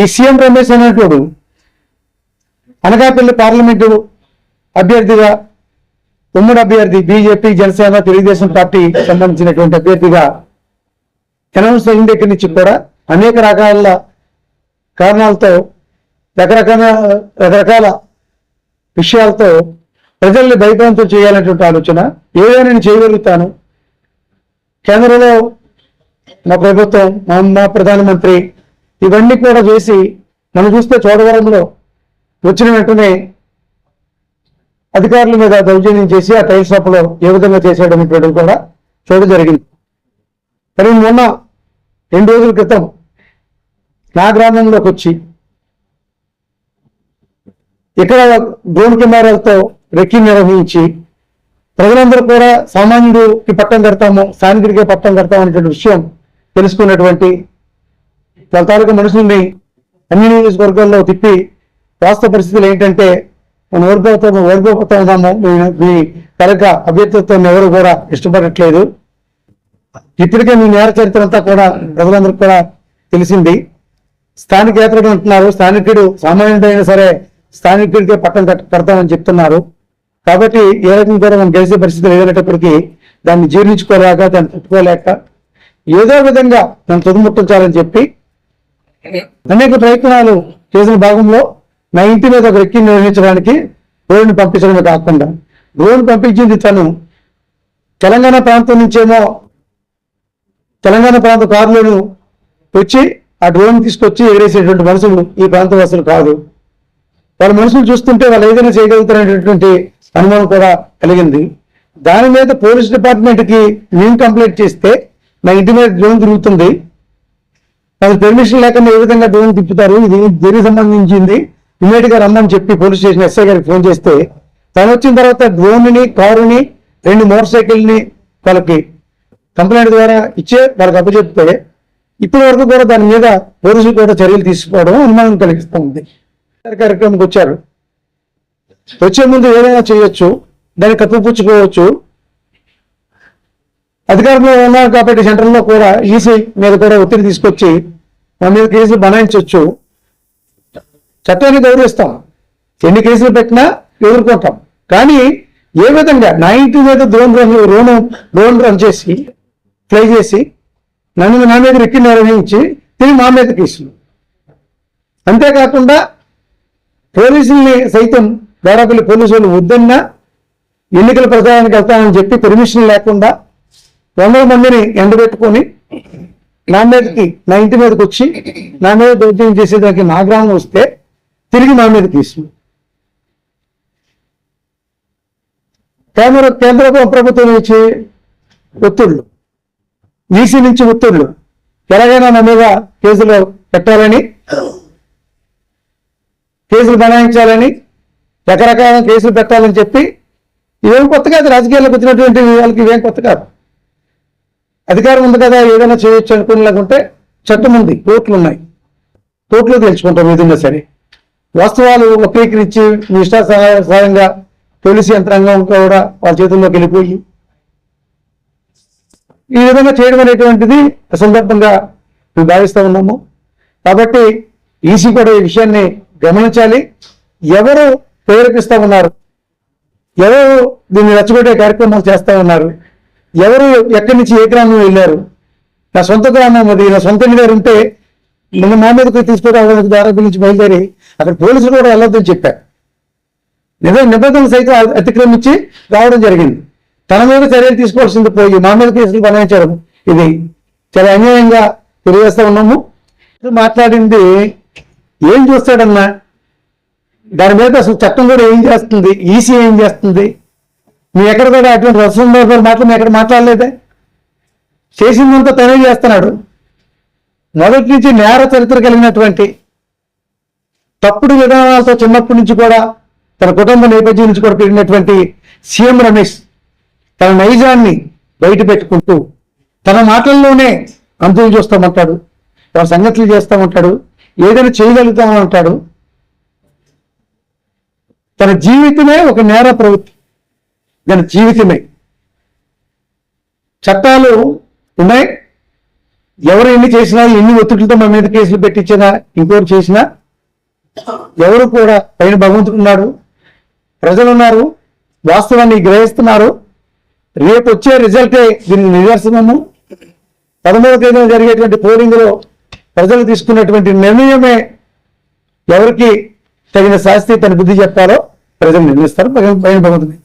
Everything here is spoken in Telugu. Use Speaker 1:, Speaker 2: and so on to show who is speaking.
Speaker 1: ఈ సీఎం రమేష్ అనేటోడు అనకాపల్లి పార్లమెంటు అభ్యర్థిగా ఉమ్మడి అభ్యర్థి బీజేపీ జనసేన తెలుగుదేశం పార్టీ సంబంధించినటువంటి అభ్యర్థిగా అనౌన్స్ అయిన దగ్గర నుంచి కూడా? అనేక రకాల కారణాలతో రకరకాల రకరకాల విషయాలతో ప్రజల్ని భయభ్రాంతం చేయాలనేటువంటి ఆలోచన. ఏదైనా నేను చేయగలుగుతాను. కేంద్రంలో మా ప్రభుత్వం మా ప్రధానమంత్రి ఇవన్నీ కూడా చేసి మనం చూస్తే చోడవరంలో వచ్చిన వెంటనే అధికారుల మీద దౌర్జన్యం చేసి ఆ టైల్ షాప్లో ఏ విధంగా చేశాడు కూడా చూడడం జరిగింది. మరి మొన్న రెండు రోజుల క్రితం నా గ్రామంలోకి వచ్చి ఇక్కడ డ్రోన్ కెమెరాలతో రెక్కి నిర్వహించి ప్రజలందరూ కూడా సామాన్యుడికి పట్టం కడతాము స్థానికుడికే పట్టం కడతాం అనేటువంటి విషయం తెలుసుకున్నటువంటి వాళ్ళ తాలూకా మనుషుల్ని అన్ని నియోజకవర్గాల్లో తిప్పి వాస్తవ పరిస్థితులు ఏంటంటే మనం ఓడిపోతాము ఓడిపోతా ఉన్నాము మీ- మీ తాలూకా అభ్యర్థిత్వం ఎవరు కూడా ఇష్టపడట్లేదు. ఇప్పటికే మీ నేర చరిత్ర అంతా కూడా ప్రజలందరికీ కూడా తెలిసింది. స్థానికేతరుడు అంటున్నారు స్థానికుడు సామాన్యుడైనా సరే స్థానికుడికే పట్టం కడతామని చెప్తున్నారు. కాబట్టి ఏ రకంగా కూడా మనం గెలిచే పరిస్థితులు లేదనేటప్పటికీ దాన్ని జీర్ణించుకోలేక దాన్ని తట్టుకోలేక ఏదో విధంగా దాన్ని తుదుముట్టించాలని చెప్పి అనేక ప్రయత్నాలు చేసిన భాగంలో నా ఇంటి మీద ఒక వ్యక్తిని నిర్వహించడానికి డ్రోన్ పంపించడమే కాకుండా డ్రోన్ పంపించింది తను తెలంగాణ ప్రాంతం నుంచేమో తెలంగాణ ప్రాంత కారులోను వచ్చి ఆ డ్రోన్ తీసుకొచ్చి ఎగరేసేటువంటి మనుషులు ఈ ప్రాంతం అసలు కాదు. వాళ్ళ మనుషులు చూస్తుంటే వాళ్ళు ఏదైనా చేయగలుగుతారనేటువంటి అనుమానం కూడా కలిగింది. దాని మీద పోలీస్ డిపార్ట్మెంట్కి మేము కంప్లైంట్ చేస్తే నా ఇంటి మీద డ్రోన్ తిరుగుతుంది. వాళ్ళు పెర్మిషన్ లేకుండా ఏ విధంగా డ్రోన్ తిప్పుతారు? ఇది దేనికి సంబంధించింది? ఇమీడియట్గా రమ్మని చెప్పి పోలీస్ స్టేషన్ ఎస్ఐ గారికి ఫోన్ చేస్తే తను వచ్చిన తర్వాత డ్రోన్ని కారుని రెండు మోటార్ సైకిల్ని వాళ్ళకి కంప్లైంట్ ద్వారా ఇచ్చే వాళ్ళకి అప్పచెప్తే ఇప్పటి వరకు కూడా దాని మీద పోలీసులు కూడా చర్యలు తీసుకోవడం అనుమానం కలిగిస్తూ ఉంది. కార్యక్రమంకి వచ్చారు. వచ్చే ముందు ఏదైనా చేయొచ్చు దాన్ని కప్పిపుచ్చుకోవచ్చు అధికారంలో ఉన్నారు కాబట్టి సెంట్రల్లో కూడా ఈసీ మీద కూడా ఒత్తిడి తీసుకొచ్చి మన మీద కేసులు బనాయించవచ్చు చట్టాన్ని గౌరవిస్తాం. ఎన్ని కేసులు పెట్టినా ఎదుర్కొంటాం. కానీ ఏ విధంగా నా ఇంటి మీద డ్రోన్ రన్ రోను డ్రోన్ రన్ చేసి ఫ్లై చేసి నన్ను నా మీద రెక్కి నిర్వహించి తిరిగి మా మీద కేసులు. అంతేకాకుండా పోలీసుల్ని సైతం వేరొకరి పోలీసులు వద్దన్నా ఎన్నికల ప్రచారానికి వెళ్తానని చెప్పి పర్మిషన్ లేకుండా వందల మందిని ఎండబెట్టుకొని నా మీదకి నా ఇంటి మీదకి వచ్చి నా మీద దౌర్జన్యం చేసేదానికి నా గ్రామం వస్తే తిరిగి నా మీద కేసు కేంద్ర కేంద్ర ప్రభుత్వం నుంచి ఒత్తిళ్ళు. ఈసీ నుంచి ఒత్తిళ్ళు. ఎలాగైనా నా మీద కేసులు పెట్టాలని కేసులు బనాయించాలని రకరకాల కేసులు పెట్టాలని చెప్పి ఇవేం కొత్త కాదు రాజకీయాల్లోకి వచ్చినటువంటి వాళ్ళకి ఇవేం కొత్త కాదు. అధికారం ఉంది కదా ఏదైనా చేయొచ్చు అనుకునేలాగుంటే చట్టం ఉంది కోర్టులు ఉన్నాయి కోర్టులో తెలుసుకుంటాం ఏదైనా సరే. వాస్తవాలు వక్రీకరించి మీ ఇష్టాసాయంగా పోలీసు యంత్రాంగం కూడా వాళ్ళ చేతుల్లోకి వెళ్ళిపోయి ఈ విధంగా చేయడం అనేటువంటిది సందర్భంగా మేము భావిస్తూ ఉన్నాము. కాబట్టి ఈసీ కూడా ఈ విషయాన్ని గమనించాలి. ఎవరు ప్రేరేపిస్తా ఉన్నారు? ఎవరు దీన్ని రెచ్చగొట్టే కార్యక్రమాలు చేస్తా ఉన్నారు? ఎవరు ఎక్కడి నుంచి ఏ గ్రామం వెళ్ళారు? నా సొంత గ్రామం అది నా సొంత ఇంటి గారు ఉంటే నిన్న మా మీదకి తీసుకురావడానికి దారాపు నుంచి బయలుదేరి అక్కడ పోలీసులు కూడా వెళ్ళొద్దని చెప్పారు నిజ నిబంధనలు సైతం అతిక్రమించి రావడం జరిగింది. తన మీద చర్యలు తీసుకోవాల్సింది పోయి మా మీద కేసులు బనాయించడం. ఇది చాలా అన్యాయంగా తెలియజేస్తా ఉన్నాము. మాట్లాడింది ఏం చూస్తాడన్నా? దాని మీద అసలు చట్టం కూడా ఏం చేస్తుంది? ఈసీ ఏం చేస్తుంది? మీ ఎక్కడ కూడా అటువంటి రసం మాటలు మీ ఎక్కడ మాట్లాడలేదే? చేసిందంతా తనే చేస్తున్నాడు. మొదటి నుంచి నేర చరిత్ర కలిగినటువంటి తప్పుడు విధానాలతో చిన్నప్పటి నుంచి కూడా తన కుటుంబ నేపథ్యం నుంచి కూడా పెరిగినటువంటి సీఎం రమేష్ తన నైజాన్ని బయట పెట్టుకుంటూ తన మాటల్లోనే అంతులు చూస్తామంటాడు తన సంగతులు చేస్తామంటాడు ఏదైనా చేయగలుగుతామంటాడు తన జీవితమే ఒక నేర ప్రవృత్తి. దాని జీవితమే. చట్టాలు ఉన్నాయి. ఎవరు ఎన్ని చేసినా ఎన్ని ఒత్తిడితో మా మీద కేసులు పెట్టించినా ఇంకోటి చేసినా ఎవరు కూడా పైన భగవంతుడు ఉన్నాడు. ప్రజలు ఉన్నారు వాస్తవాన్ని గ్రహిస్తున్నారు. రేపు వచ్చే రిజల్టే దీన్ని నిదర్శనము. పదమూడవ తేదీన జరిగేటువంటి పోలింగ్లో ప్రజలు తీసుకున్నటువంటి నిర్ణయమే ఎవరికి తగిన శాస్తి తన బుద్ధి చెప్పాలో ప్రజలు నిర్ణయిస్తారు. పైన భగవంతుని